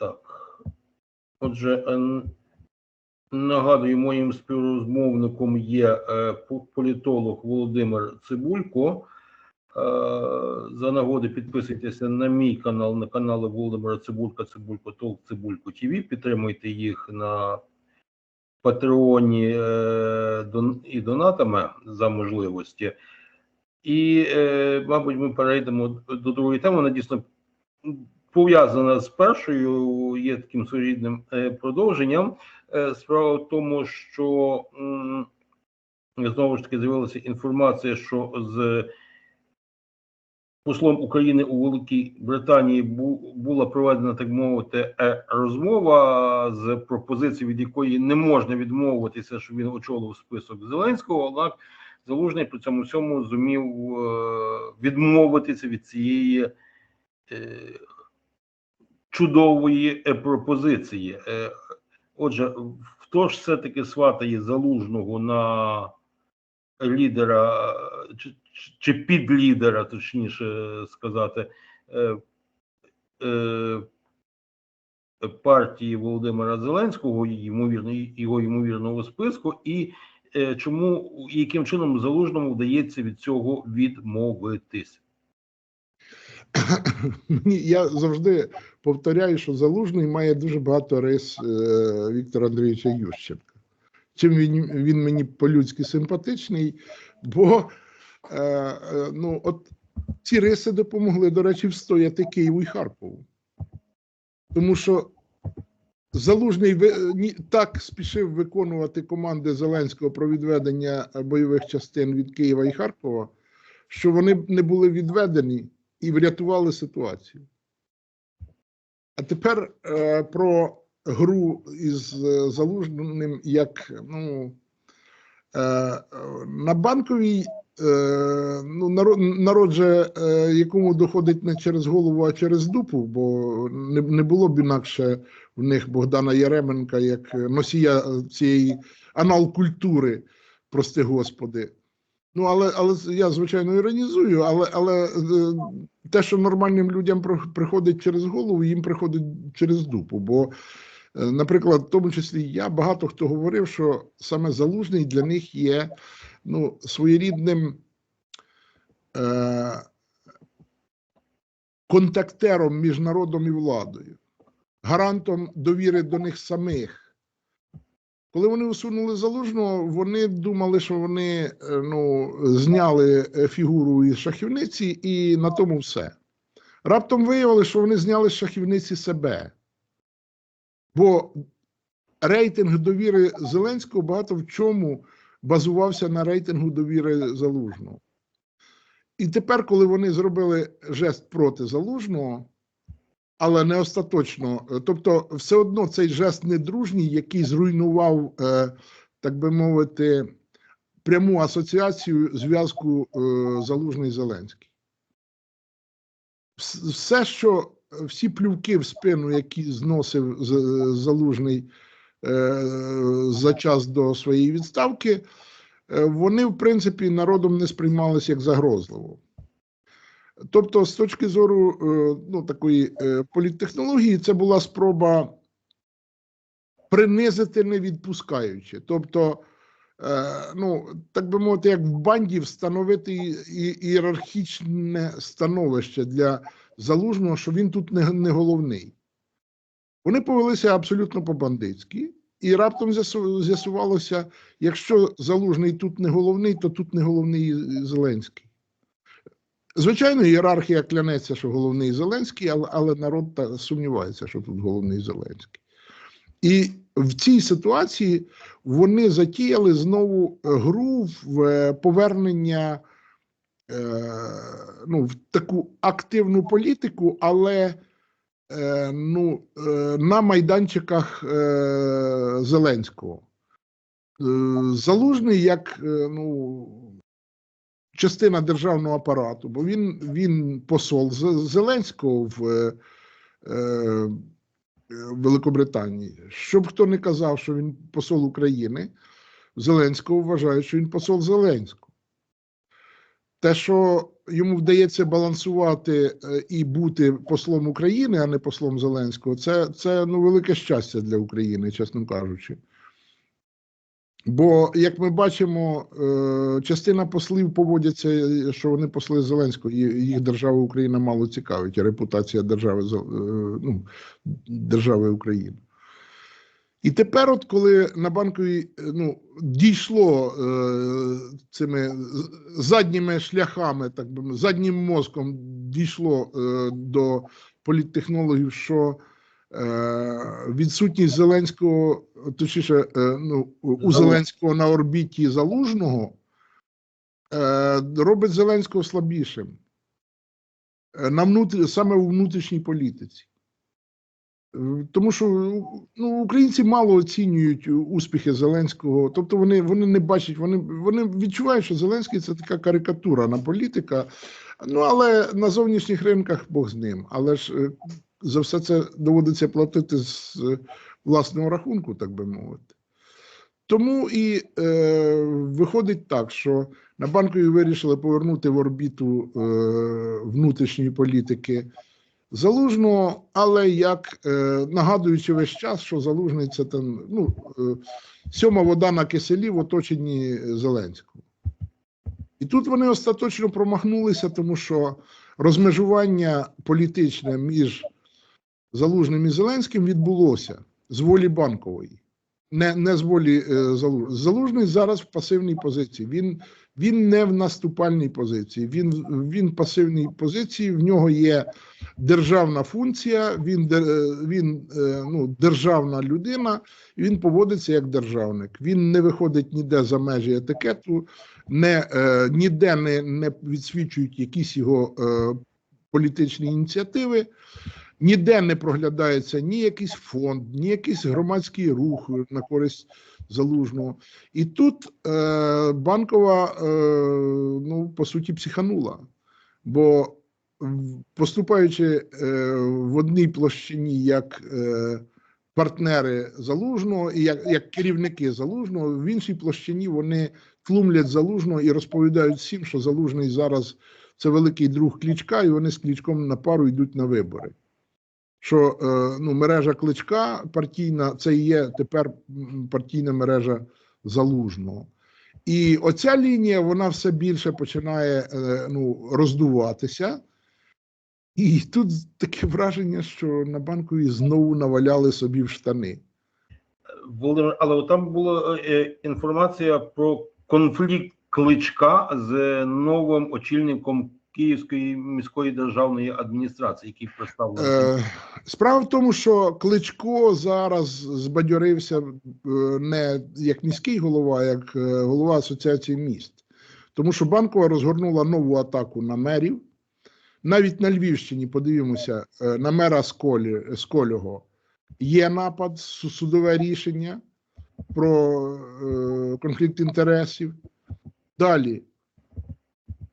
Так. Отже, е, нагадую, моїм співрозмовником є е, політолог Володимир Цибулько. Е, За нагоди підписуйтеся на мій канал, на канали Володимира Цибулька, Цибулько Толк, Цибулько ТВ. Підтримуйте їх на Патреоні і донатами за можливості. І, мабуть, ми перейдемо до другої теми. Вона дійсно пов'язана з першою, є таким своєрідним е, продовженням. Е, Справа в тому, що знову ж таки з'явилася інформація, що з послом України у Великій Британії бу- була проведена, так мовити, е, розмова з пропозицією, від якої не можна відмовитися, що він очолив список Зеленського, однак Залужний при цьому всьому зумів відмовитися від цієї чудової е, пропозиції. Е, Отже, хто ж все-таки сватає залужного на лідера чи, чи підлідера, точніше сказати, е, партії Володимира Зеленського, ймовірно, його ймовірного списку, і чому яким чином залужному вдається від цього відмовитись? Я завжди повторяю, що Залужний має дуже багато рис е, Віктора Андрійовича Ющенка. Чим він, він мені по-людськи симпатичний, бо е, е, ну, от ці риси допомогли, до речі, встояти Києву і Харкову. Тому що Залужний так спішив виконувати команди Зеленського про відведення бойових частин від Києва і Харкова, що вони не були відведені і врятували ситуацію. А тепер е, про гру із е, залужним, як ну, е, на банковій е, ну, народ, народ же, е, якому доходить не через голову, а через дупу, бо не, не було б інакше в них Богдана Яременка як носія цієї анал-культури, прости господи. Ну, але, але я, звичайно, іронізую, але, але е, те, що нормальним людям приходить через голову, їм приходить через дупу. Бо, е, наприклад, в тому числі я багато хто говорив, що саме залужний для них є ну, своєрідним е, контактером між народом і владою, гарантом довіри до них самих. Коли вони усунули залужного, вони думали, що вони е, ну, зняли е, фігуру із шахівниці, і на тому все. Раптом виявили, що вони зняли з шахівниці себе. Бо рейтинг довіри Зеленського багато в чому базувався на рейтингу довіри залужного. І тепер, коли вони зробили жест проти залужного, але не остаточно. Е, Тобто, все одно цей жест недружній, який зруйнував, е, так би мовити, пряму асоціацію зв'язку е, Залужний Зеленський. Все, що всі плювки в спину, які зносив Залужний за час до своєї відставки, вони, в принципі, народом не сприймалися як загрозливо. Тобто, з точки зору е, ну, такої е, політтехнології, це була спроба принизити, не відпускаючи. Тобто, е, ну, так би мовити, як в банді встановити ієрархічне становище для залужного, що він тут не головний. Вони повелися абсолютно по-бандитськи, і раптом з'ясувалося, якщо залужний тут не головний, то тут не головний Зеленський. Звичайно, ієрархія клянеться, що головний Зеленський, але, але народ та сумнівається, що тут головний Зеленський. І в цій ситуації вони затіяли знову е, гру в е, повернення е, ну, в таку активну політику, але ну, на майданчиках Зеленського. Залужний як ну, частина державного апарату, бо він, він посол Зеленського в е, е, Великобританії. Щоб хто не казав, що він посол України, Зеленського вважають, що він посол Зеленського. те, що йому вдається балансувати е, і бути послом України, а не послом Зеленського, це, це ну, велике щастя для України, чесно кажучи. Бо, як ми бачимо, е, частина послів поводяться, е, що вони посли Зеленського, і їх держава Україна мало цікавить, репутація держави, е, ну, держави України. І тепер, от коли на банковій ну, дійшло е, цими задніми шляхами, так би заднім мозком дійшло е, до політтехнологів, що відсутність Зеленського, точніше, е, ну, у Зеленського на орбіті залужного е, робить Зеленського слабішим е, на внутр... саме у внутрішній політиці. Е, Тому що ну, українці мало оцінюють успіхи Зеленського. Тобто вони, вони не бачать, вони, вони відчувають, що Зеленський це така карикатура на політика. Ну але на зовнішніх ринках Бог з ним. Але ж е, за все це доводиться платити з е, власного рахунку, так би мовити. Тому і е, виходить так, що на банкові вирішили повернути в орбіту е, внутрішньої політики Залужного, але як е, нагадуючи весь час, що Залужний це там ну, е, сьома вода на киселі в оточенні Зеленського. І тут вони остаточно промахнулися, тому що розмежування політичне між Залужним і Зеленським відбулося з волі банкової, не, не з волі е, Залужного. Залужний зараз в пасивній позиції. Він, він не в наступальній позиції, він, він в пасивній позиції, в нього є державна функція, він, де- він е, ну, державна людина, він поводиться як державник. Він не виходить ніде за межі етикету, не, е, ніде не, не відсвічують якісь його е, політичні ініціативи. Ніде не проглядається ні якийсь фонд, ні якийсь громадський рух на користь залужного. І тут е, банкова, е, ну, по суті, психанула. Бо поступаючи е, в одній площині як е, партнери залужного і як, як керівники залужного, в іншій площині вони тлумлять залужного і розповідають всім, що залужний зараз це великий друг Клічка, і вони з Клічком на пару йдуть на вибори. Що е, ну, мережа Кличка партійна, це і є тепер партійна мережа залужного. І оця лінія вона все більше починає е, ну, роздуватися. І тут таке враження, що на банкові знову наваляли собі в штани. Володимир, але там була е, інформація про конфлікт кличка з новим очільником Київської міської державної адміністрації, який представлений. Е, справа в тому, що Кличко зараз збадьорився е, не як міський голова, а як е, голова асоціації міст. Тому що банкова розгорнула нову атаку на мерів. Навіть на Львівщині, подивимося, на мера Сколі, Сколього є напад, судове рішення про конфлікт інтересів. Далі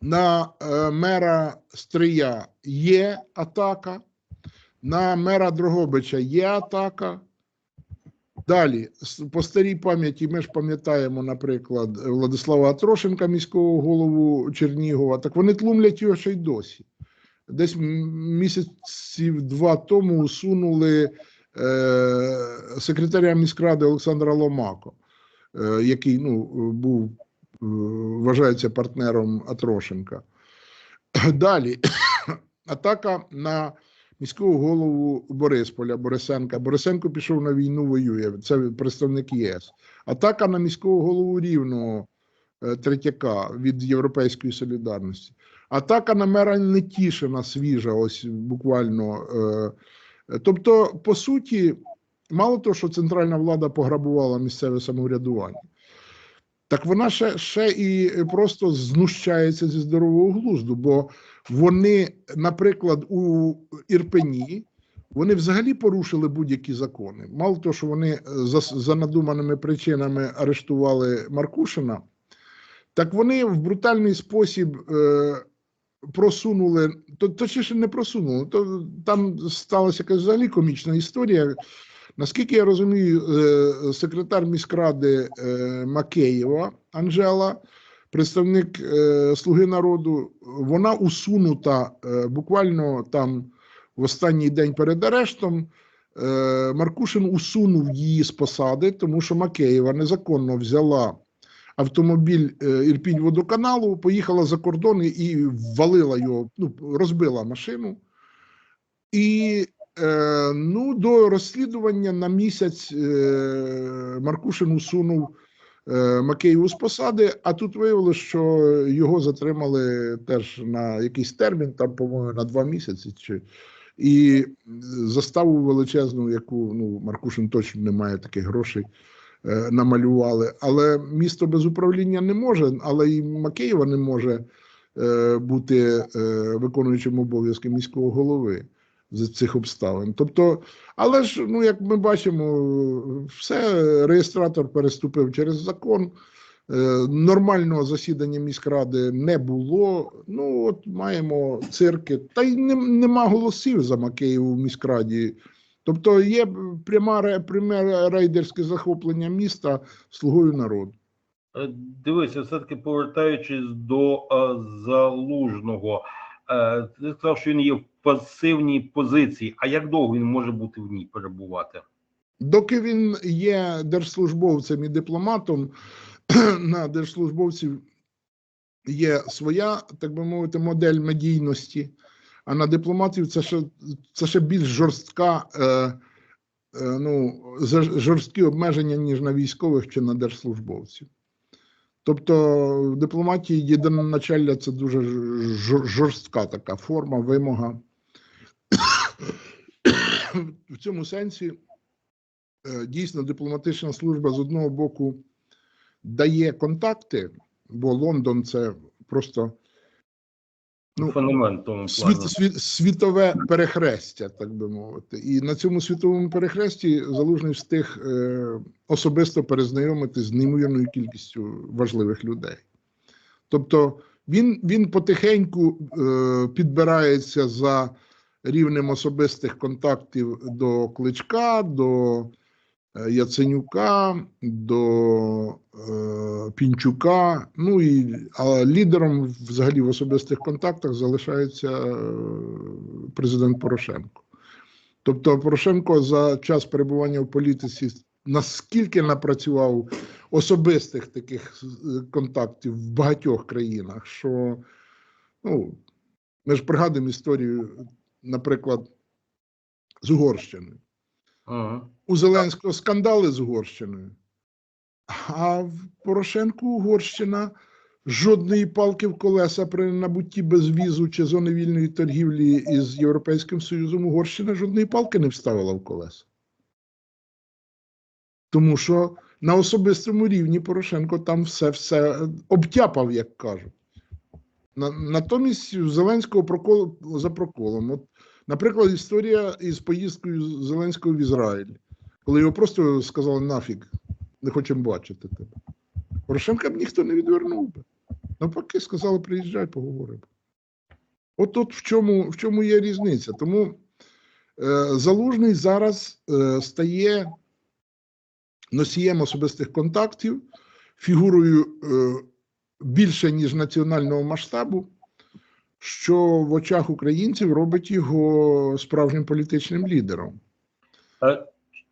на е, мера Стрия є атака, на мера Дрогобича є атака. Далі, по старій пам'яті, ми ж пам'ятаємо, наприклад, Владислава Атрошенка, міського голову Чернігова, так вони тлумлять його ще й досі. Десь місяців два тому усунули е, секретаря міськради Олександра Ломако, е, який ну, був, е, вважається партнером Атрошенка. Далі атака на міського голову Борисполя Борисенка. Борисенко пішов на війну, воює. Це представник ЄС. Атака на міського голову Рівного е, Третяка від Європейської солідарності. Атака на мера Нетішина свіжа, ось буквально. е, Тобто, по суті, мало того, що центральна влада пограбувала місцеве самоврядування, так вона ще, ще і просто знущається зі здорового глузду, бо вони, наприклад, у Ірпені, вони взагалі порушили будь-які закони. Мало того, що вони е, за, за надуманими причинами арештували Маркушина, так вони в брутальний спосіб е, просунули, то, точніше не просунули, то там сталася якась взагалі комічна історія. Наскільки я розумію, е, секретар міськради е, Макеєва Анжела представник е, Слуги народу, вона усунута буквально там в останній день перед арештом. Маркушин усунув її з посади, тому що Макеєва незаконно взяла автомобіль Ірпінь водоканалу, поїхала за кордон і ввалила його, ну, розбила машину. І е, ну, до розслідування на місяць е, Маркушин усунув е, Макеєву з посади, а тут виявилося, що його затримали теж на якийсь термін, там, по-моєму, на два місяці. Чи, і заставу величезну, яку ну, Маркушин точно не має таких грошей, е, намалювали. Але місто без управління не може, але і Макеєва не може е, бути е, виконуючим обов'язки міського голови з цих обставин. Тобто, але ж, ну як ми бачимо, все реєстратор переступив через закон. Е, Нормального засідання міськради не було. Ну, от маємо цирки, та й не, нема голосів за Макеєву в міськраді. Тобто є пряма, пряме рейдерське захоплення міста слугою народу. Е, Дивися, все-таки повертаючись до е, залужного, е, ти сказав, що він є в пасивній позиції. А як довго він може бути в ній перебувати? Доки він є держслужбовцем і дипломатом, на держслужбовців є своя, так би мовити, модель медійності, а на дипломатів це ще, це ще більш жорстка, е, е, ну, жорсткі обмеження, ніж на військових чи на держслужбовців. Тобто в дипломатії єдиноначалля це дуже жорстка така форма, вимога. В цьому сенсі е, дійсно дипломатична служба з одного боку дає контакти, бо Лондон це просто ну, Феномен тому світ, світ, світове перехрестя, так би мовити. І на цьому світовому перехресті залужний встиг е, особисто перезнайомити з неймовірною кількістю важливих людей. Тобто він, він потихеньку е, підбирається за рівнем особистих контактів до Кличка, до е, Яценюка, до е, Пінчука. Ну і а лідером взагалі в особистих контактах залишається е, президент Порошенко. Тобто Порошенко за час перебування в політиці наскільки напрацював особистих таких е, контактів в багатьох країнах, що ну, ми ж пригадуємо історію, наприклад, з Угорщиною. Ага. У Зеленського скандали з Угорщиною, а в Порошенку Угорщина жодної палки в колеса при набутті безвізу чи зони вільної торгівлі із Європейським Союзом Угорщина жодної палки не вставила в колеса. Тому що на особистому рівні Порошенко там все все обтяпав, як кажуть. Натомість Зеленського прокол за проколом. От, наприклад, історія із поїздкою Зеленського в Ізраїль, коли його просто сказали нафіг, не хочемо бачити тебе. Порошенка б ніхто не відвернув би. Навпаки, сказали, приїжджай, поговоримо. От тут в чому, в чому є різниця. Тому е, залужний зараз е, стає носієм особистих контактів, фігурою е, більше, ніж національного масштабу, що в очах українців робить його справжнім політичним лідером. А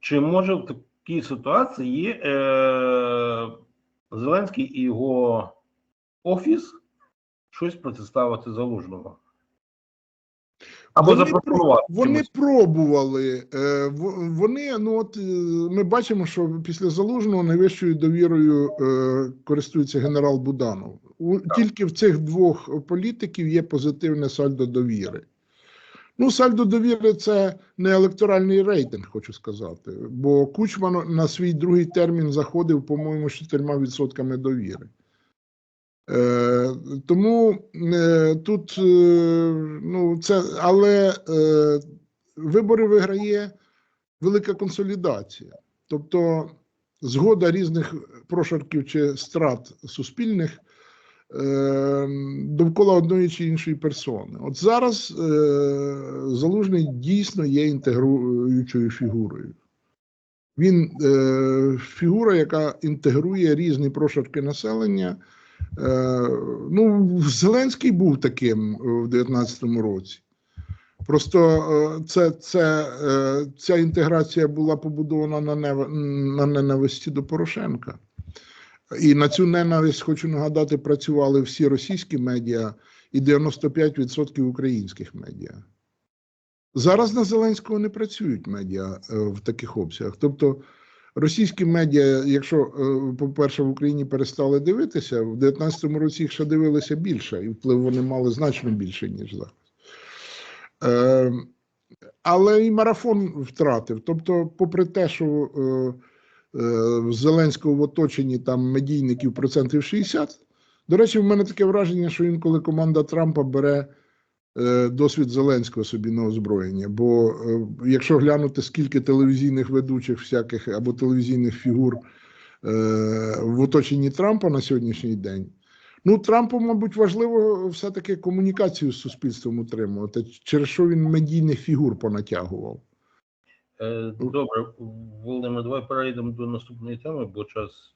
чи може в такій ситуації е, Зеленський і його офіс щось протиставити залужного? Або Вони запропонувати. Вони пробували. е, Вони, ну от е, ми бачимо, що після залужного найвищою довірою е, користується генерал Буданов. У, тільки в цих двох політиків є позитивне сальдо довіри. Ну, сальдо довіри це не електоральний рейтинг, хочу сказати. Бо Кучман на свій другий термін заходив, по-моєму, з 4% довіри. Е, тому е, тут, е, ну, це, але е, вибори виграє велика консолідація. Тобто згода різних прошарків чи страт суспільних довкола одної чи іншої персони. От зараз е, залужний дійсно є інтегруючою фігурою. Він е, фігура, яка інтегрує різні прошарки населення Е, ну, Зеленський був таким в 19-му році. Просто це, це, ця інтеграція була побудована на ненависті до Порошенка. І на цю ненависть, хочу нагадати, працювали всі російські медіа і 95% українських медіа. Зараз на Зеленського не працюють медіа е, в таких обсягах. Тобто російські медіа, якщо, е, по-перше, в Україні перестали дивитися, в 19-му році їх ще дивилися більше, і вплив вони мали значно більше, ніж зараз. Е, але і марафон втратив. Тобто, попри те, що Зеленського в оточенні там медійників процентів 60, до речі, в мене таке враження, що інколи команда Трампа бере е, досвід Зеленського собі на озброєння. Бо е, якщо глянути, скільки телевізійних ведучих всяких або телевізійних фігур е, в оточенні Трампа на сьогоднішній день, ну Трампу, мабуть, важливо все-таки комунікацію з суспільством утримувати, через що він медійних фігур понатягував. Е, Добре, Володимир, давай перейдемо до наступної теми, бо час